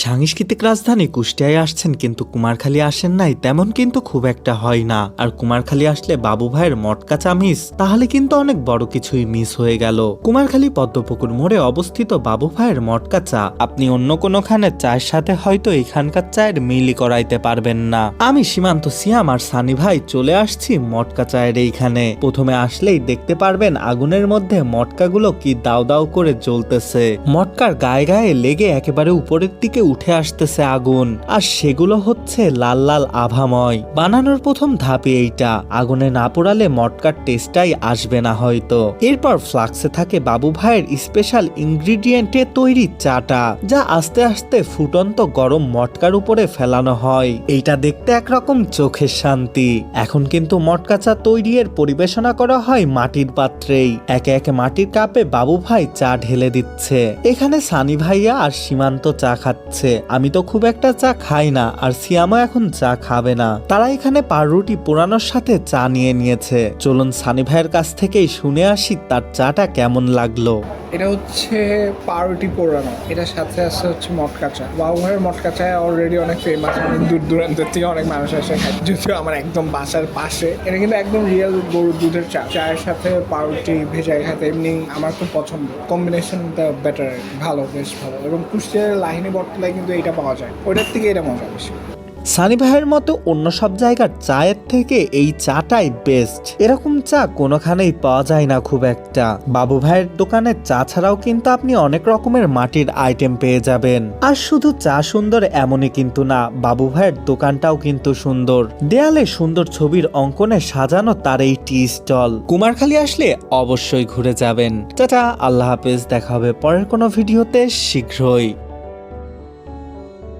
সাংস্কৃতিক রাজধানী কুষ্টিয়ায় আসছেন কিন্তু কুমারখালী আসেন নাই, তেমন কিন্তু খুব একটা হয় না। আর কুমারখালী আসলে বাবু ভাইয়ের মটকা চা মিস তাহলে কিন্তু অনেক বড় কিছুই মিস হয়ে গেল। কুমারখালী পদ্মপুকুর মোড়ে অবস্থিত বাবু ভাইয়ের মটকা চা, আপনি অন্য কোনোখানে চায়ের সাথে হয়তো এখানকার চায়ের মিলি করাইতে পারবেন না। আমি সীমান্ত সিয়াম আর সানি ভাই চলে আসছি মটকা চায়ের এইখানে। প্রথমে আসলেই দেখতে পারবেন আগুনের মধ্যে মটকাগুলো কি দাও দাও করে জ্বলতেছে। মটকার গায়ে গায়ে লেগে একেবারে উপরের দিকে উঠে আসতেছে আগুন, আর সেগুলো হচ্ছে লাল লাল আভাময়। বানানোর প্রথম ধাপে এইটা, আগুনে না পোড়ালে মটকার টেস্টটাই আসবে না হয়তো। এরপর ফ্লাক্সে থাকে বাবু ভাইয়ের স্পেশাল ইনগ্রিডিয়েন্টে তৈরি চাটা, যা আস্তে আস্তে ফুটন্ত গরম মটকার উপরে ফেলানো হয়। এইটা দেখতে একরকম চোখের শান্তি। এখন কিন্তু মটকা চা তৈরি এর পরিবেশনা করা হয় মাটির পাত্রেই। একে একে মাটির কাপে বাবু ভাই চা ঢেলে দিচ্ছে। এখানে সানি ভাইয়া আর সীমান্ত চা খাচ্ছে। আমি তো খুব একটা চা খাই না, আর সিয়ামও এখন চা খাবে না। তারা এখানে পাউরুটি পোড়ানোর সাথে চা নিয়ে নিয়েছে। চলুন সানি ভাইয়ের কাছ থেকেই শুনে আসি তার চাটা কেমন লাগল। এটা হচ্ছে পাউরুটি পোড়ানো। এটার সাথে আছে হচ্ছে মটকা চা। বাবুঘরের মটকা চা অলরেডি অনেক ফেমাস অনেক দূর দূরান্তের থেকে অনেক মানুষ আসে যদিও আমার একদম বাসার পাশে। এটা কিন্তু একদম রিয়েল গরুর দুধের চা। চায়ের সাথে পাউরুটি ভেজা খাতে এমনি আমার খুব পছন্দ। কম্বিনেশনটা বেটার ভালো, বেশ ভালো। এবং কুষ্টিয়ার লাহিনী বটতলায় কিন্তু এটা পাওয়া যায়। ওইটার থেকে এটা মজা বেশি। সানি ভাইয়ের মতো অন্য সব জায়গার চায়ের থেকে এই চাটাই বেস্ট এরকম চা কোনোখানেই পাওয়া যায় না খুব একটা। বাবু ভাইয়ের দোকানের চা ছাড়াও কিন্তু আপনি অনেক রকমের মাটির আইটেম পেয়ে যাবেন। আর শুধু চা সুন্দর এমনই কিন্তু না, বাবু ভাইয়ের দোকানটাও কিন্তু সুন্দর। দেয়ালে সুন্দর ছবির অঙ্কনে সাজানো তার এই টি স্টল কুমারখালী আসলে অবশ্যই ঘুরে যাবেন। টাটা, আল্লাহ হাফেজ, দেখা হবে পরের কোনো ভিডিওতে শীঘ্রই।